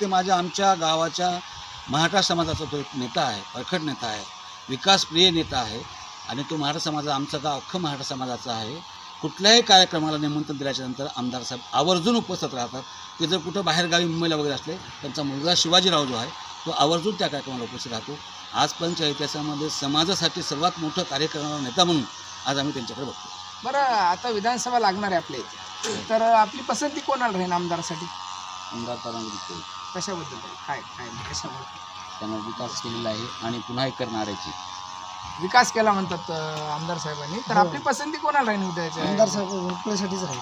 ते माझ्या आमच्या गावाच्या मराठा समाजाचा तो एक नेता आहे परखड नेता आहे विकासप्रिय नेता आहे. आणि तो मराठा समाजा आमचं गाव अख्खं मराठा समाजाचं आहे. कुठल्याही कार्यक्रमाला निमंत्रण दिल्याच्यानंतर आमदार साहेब आवर्जून उपस्थित राहतात. ते जर कुठं बाहेरगावी मुंबईला वगैरे असले त्यांचा मुलगा शिवाजीराव जो आहे तो आवर्जून त्या कार्यक्रमाला उपस्थित राहतो. आजपर्यंतच्या इतिहासामध्ये समाजासाठी सर्वात मोठं कार्य करणारा नेता म्हणून आज आम्ही त्यांच्याकडे बघतो. बरं आता विधानसभा लागणार आहे आपल्या इथे तर आपली पसंती कोणाला राहील आमदारासाठी? आमदार परमवीर कशाबद्दल काय काय कशाबद्दल? त्यांना विकास केलेला आहे आणि पुन्हा एक करणाऱ्याची विकास केला म्हणतात अं, आमदार साहेबांनी. तर हो. आपली पसंती कोणाला राहील उद्याच्या? आमदार साहेब उपळेसाठीच राहील.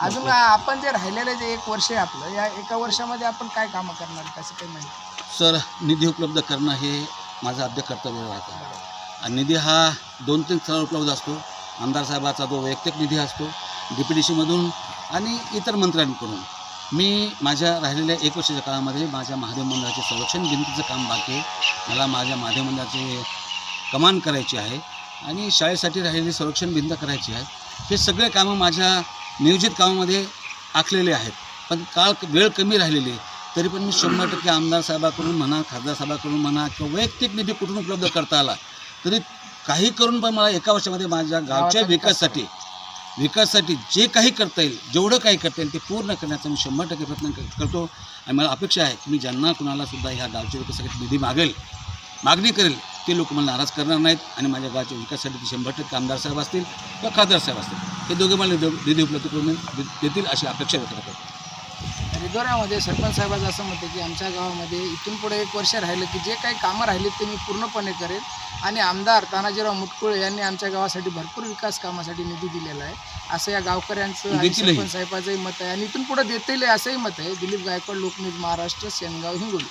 अजून आपण जे राहिलेलं जे एक वर्ष आहे आपलं या एका वर्षामध्ये आपण काय कामं करणार? कसं काही माहिती? सर निधी उपलब्ध करणं हे माझं अद्य कर्तव्य राहतं आणि निधी हा दोन तीन स्थळावर उपलब्ध असतो. आमदार साहेबाचा जो वैयक्तिक निधी असतो डी पी डी सीमधून आणि इतर मंत्र्यांकडून. मी माझ्या राहिलेल्या एक वर्षाच्या काळामध्ये माझ्या महादेव मंदिराचे संरक्षण भिंतीचं काम बाकी आहे. मला माझ्या महादेव मंदिराचे कमान करायची आहे आणि शाळेसाठी राहिलेली संरक्षण भिंत करायची आहे. हे सगळे कामं माझ्या नियोजित कामामध्ये आखलेले आहेत. पण काळ वेळ कमी राहिलेली तरी पण मी शंभर टक्के आमदार साहेबाकडून म्हणा खासदार साहेबाकडून म्हणा किंवा वैयक्तिक निधी कुठून उपलब्ध करता आला तरी काही करून पण मला एका वर्षामध्ये माझ्या गावच्या गावाचा विकास विकासासाठी. विकासासाठी जे काही करता येईल जेवढं काही करता येईल ते पूर्ण करण्याचा मी शंभर टक्के प्रयत्न करतो. आणि मला अपेक्षा आहे की मी ज्यांना कुणालासुद्धा ह्या गावच्या विकासासाठी निधी मागेल मागणी करेल ते लोक मला नाराज करणार नाहीत आणि माझ्या गावच्या विकासासाठी ते शंभर टक्के आमदार साहेब असतील किंवा खासदार साहेब असतील. हे दोघे मला निधी उपलब्ध करून दे- देतील अशी अपेक्षा व्यक्त करतो. रिदोऱ्यामध्ये सरपंच साहेबाचं असं मत आहे की आमच्या गावामध्ये इथून पुढे एक वर्ष राहिलं की जे काही कामं राहिलीत ते मी पूर्णपणे करेन आणि आमदार तानाजीराव मुटकुळे यांनी आमच्या गावासाठी भरपूर विकास कामासाठी निधी दिलेला आहे. असं या गावकऱ्यांचं आणि. सरपंच साहेबाचंही मत आहे. आणि इथून पुढे देतील असंही मत आहे. दिलीप गायकवाड लोकन्यूज महाराष्ट्र शेनगाव हिंगोली.